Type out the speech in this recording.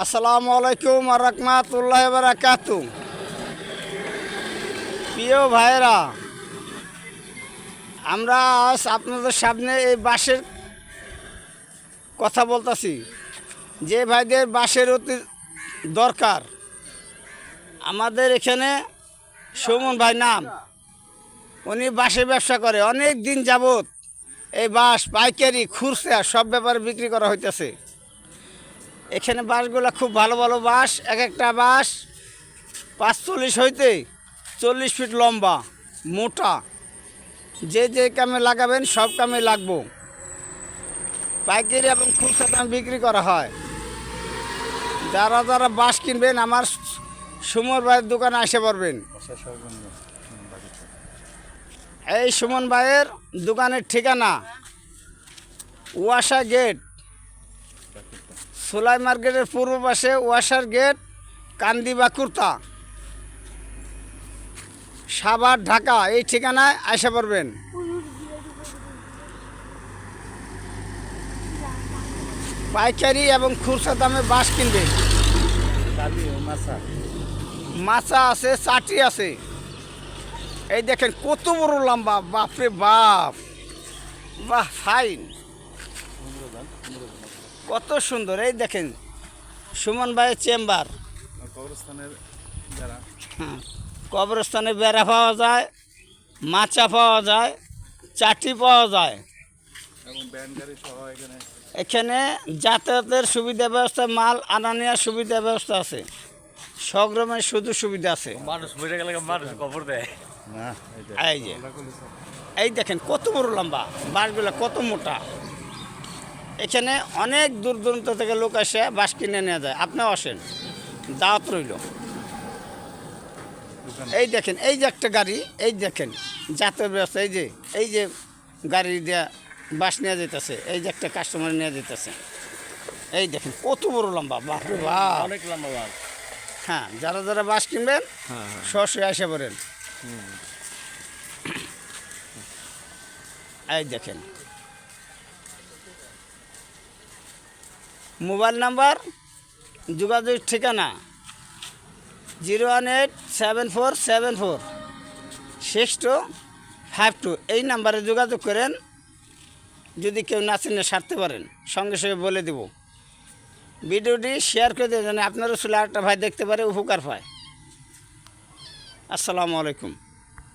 আসসালামু আলাইকুম রহমাতুল্লাহ বারাকাত। প্রিয় ভাইরা আমরা আজ আপনাদের সামনে এই বাঁশের কথা বলতেছি। যে ভাইদের বাঁশের অতি দরকার, আমাদের এখানে সুমন ভাই নাম। উনি বাঁশের ব্যবসা করে, অনেক দিন যাবত এই বাঁশ, পাইকারি, খুরসা সব ব্যাপারে বিক্রি করা হইতেছে। এখানে বাঁশগুলো খুব ভালো ভালো বাঁশ এক একটা বাঁশ পাঁচচল্লিশ হইতে চল্লিশ ফিট লম্বা, মোটা। যে যে কামে লাগাবেন সব কামে লাগবো। পাইকারি এবং খুচরা দাম বিক্রি করা হয়। যারা যারা বাঁশ কিনবেন, আমার সুমন ভাইয়ের দোকানে আসে পারবেন এই সুমন ভাইয়ের দোকানের ঠিকানা, ওয়াসা গেট। সোলাই মার্কেটের পূর্ব পাশে ওয়াসার গেট কান্দি বাকুর্তা সাভার, ঢাকা, এই ঠিকানায় আসে পারবেন পাইকারি এবং খুচরা দামে বাঁশ কিনবেন মাছা আছে চাটি আছে। এই দেখেন কত বড় লম্বা, বাপরে বাপ। বাহ ফাইন কত সুন্দর। এই দেখেন সুমন ভাইয়ের চেম্বার। হ্যাঁ কবরস্থানে বেড়া পাওয়া যায় মাচা পাওয়া যায় চাটি পাওয়া যায়। এখানে এখানে যাতায়াতের সুবিধা ব্যবস্থা মাল আনা নেওয়ার সুবিধা ব্যবস্থা আছে। সংগ্রামের শুধু সুবিধা আছে। মানুষ মরে গেলে মানুষ কবর দেয়। এই যে এই দেখেন কত বড় লম্বা বাঁশগুলো কত মোটা। এখানে অনেক দূর দূরান্ত থেকে লোক আসে বাস কিনে নেওয়া যায়। আপনিও আসেন। দাওয়াত রইল। এই দেখেন এই যে একটা গাড়ি এই দেখেন যাতায়াত ব্যবস্থা এই যে এই যে গাড়ি দেওয়া বাস নিয়ে যেতেছে এই যে একটা কাস্টমার নিয়ে যেতেছে এই দেখেন কত বড় লম্বা বাপরে বাপ। অনেক লম্বা বাল হ্যাঁ যারা যারা বাস কিনবেন সরাসরি আসে পড়েন। এই দেখেন মোবাইল নাম্বার, যোগাযোগ ঠিকানা, zero one eight seven four seven four, six two five two. এই নাম্বারে যোগাযোগ করেন, যদি কেউ না চিনে সারতে পারেন, সঙ্গে সঙ্গে বলে দেব। ভিডিওটি শেয়ার করে দেবেন আপনারও ছিল একটা ভাই দেখতে পারে, উপকার পায়। আসসালামু আলাইকুম।